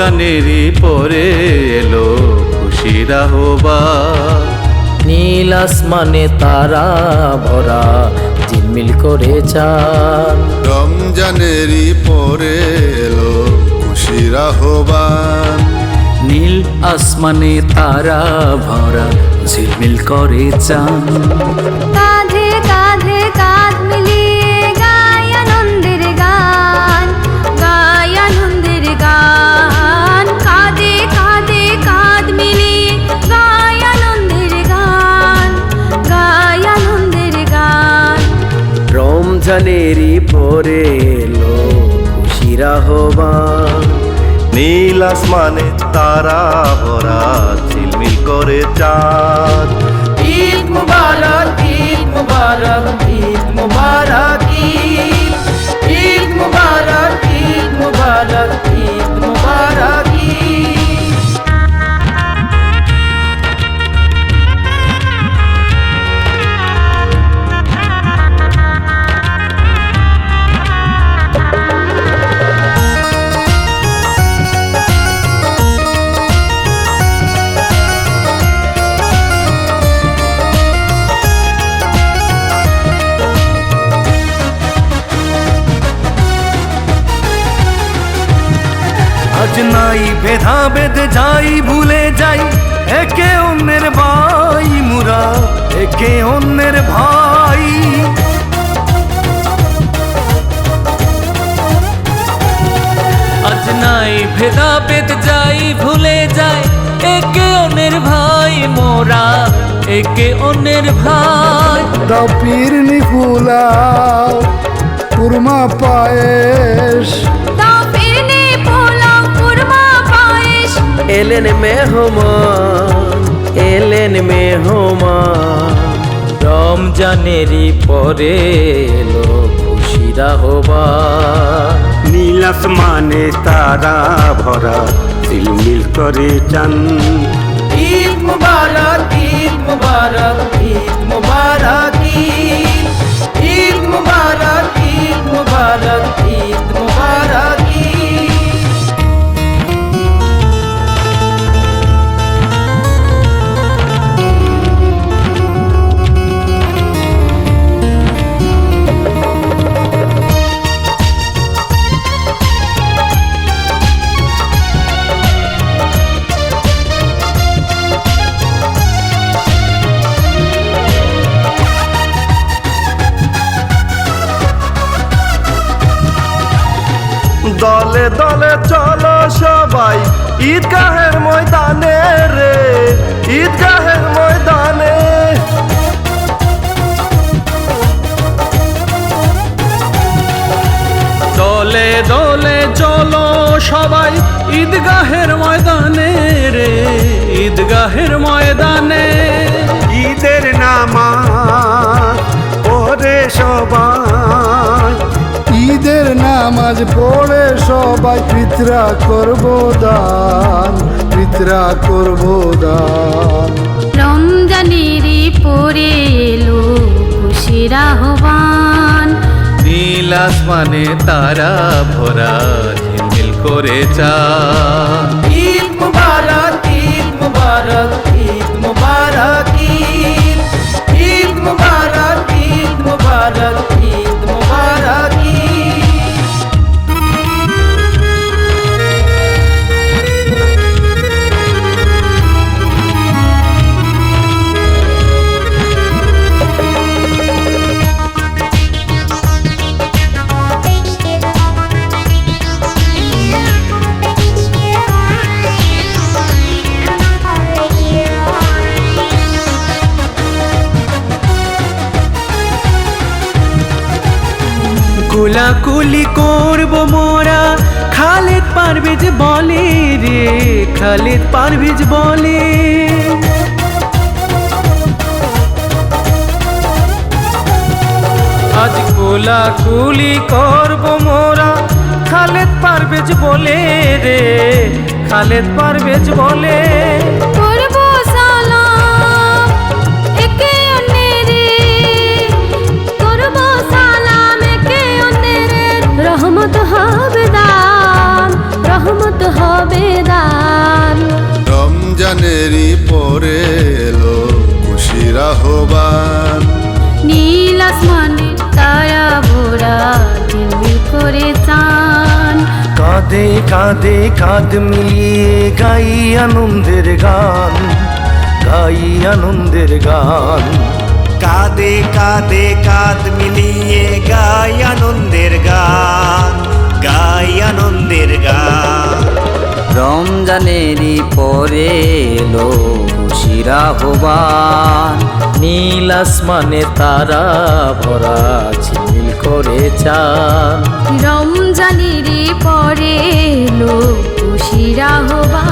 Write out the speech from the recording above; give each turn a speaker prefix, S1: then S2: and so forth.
S1: রমজানেরই পরে এলো খুশির আহ্বান
S2: নীল আসমানে তারা ভরা ঝিলমিল করে চান।
S3: রমজানেরই পরে এলো খুশির আহ্বান
S1: নীল আসমানে তারা ভরা ঝিলমিল করে চান।
S2: রমজানেরই পরে এলো খুশির আহ্বান।
S4: নীল আসমানে তারা ভরা ঝিলমিল করে চাঁদ।
S2: ঈদ মুবারক
S4: ভেদা বেদ যাই ভুলে যাই। একে অন্যের ভাই মুরা একে অন্যের ভাই।
S1: আজ নাই ভেদা পেত যাই ভুলে যায় একে অন্যের ভাই মোরা একে অন্যের ভাই।
S5: দাও পীরনি ফুলাও কুরমা পায়েস
S2: এলেন মেহমান এলেন মেহমান। রমজানেরই পরে এলো খুশির আহ্বান।
S4: নীল আসমানে তারা ভরা ঝিলমিল করে চান।
S2: ঈদ মুবারক ঈদ মুবারক ঈদ মুবারক।
S4: দলে দলে চলো সবাই। ঈদগাহের ময়দানে রে, ঈদগাহের ময়দানে।
S1: দলে দলে চলো সবাই, ঈদগাহের ময়দানে রে, ঈদগাহের ময়দানে।
S4: ঈদের নামা পড়ে সবাই।
S5: নামাজ পড়ে সবাই পিতরা করব দান পিতরা করব দান।
S6: রমজানেরই পরে এলো খুশির আহ্বান।
S1: নীল আসমানে তারা ভরা ঝিলমিল করে চান।
S2: ঈদ মুবারক ঈদ মুবারক ঈদ মুবারক ঈদ। ঈদ মুবারক।
S1: কুলাকুলি করব মোরা। খালেদ পারভেজ বলে রে, খালেদ পারভেজ বলে। আজ কোলাকুলি করব মোরা, খালেদ পারভেজ বলে রে, খালেদ পারভেজ বলে।
S6: রহমত হবে দান রহমত হবে দান। রমজানেরই পরে এলো খুশির আহ্বান নীল আসমানে তারা দিল্লি করে চান।
S7: কাঁদে কাঁদে কাঁদ মিলিয়ে গাই আনন্দের গান গাই আনন্দের গান।
S8: কাঁদে কাঁদে কাঁদ মিলিয়ে গাই আনন্দের গান গাই আনন্দের গান।
S9: রমজানেরই পরে এলো খুশিরা হবান
S2: নীল আসমানে তারা ভরা ঝিলমিল করে চান।
S1: রমজানেরই পরে এলো খুশিরা হবা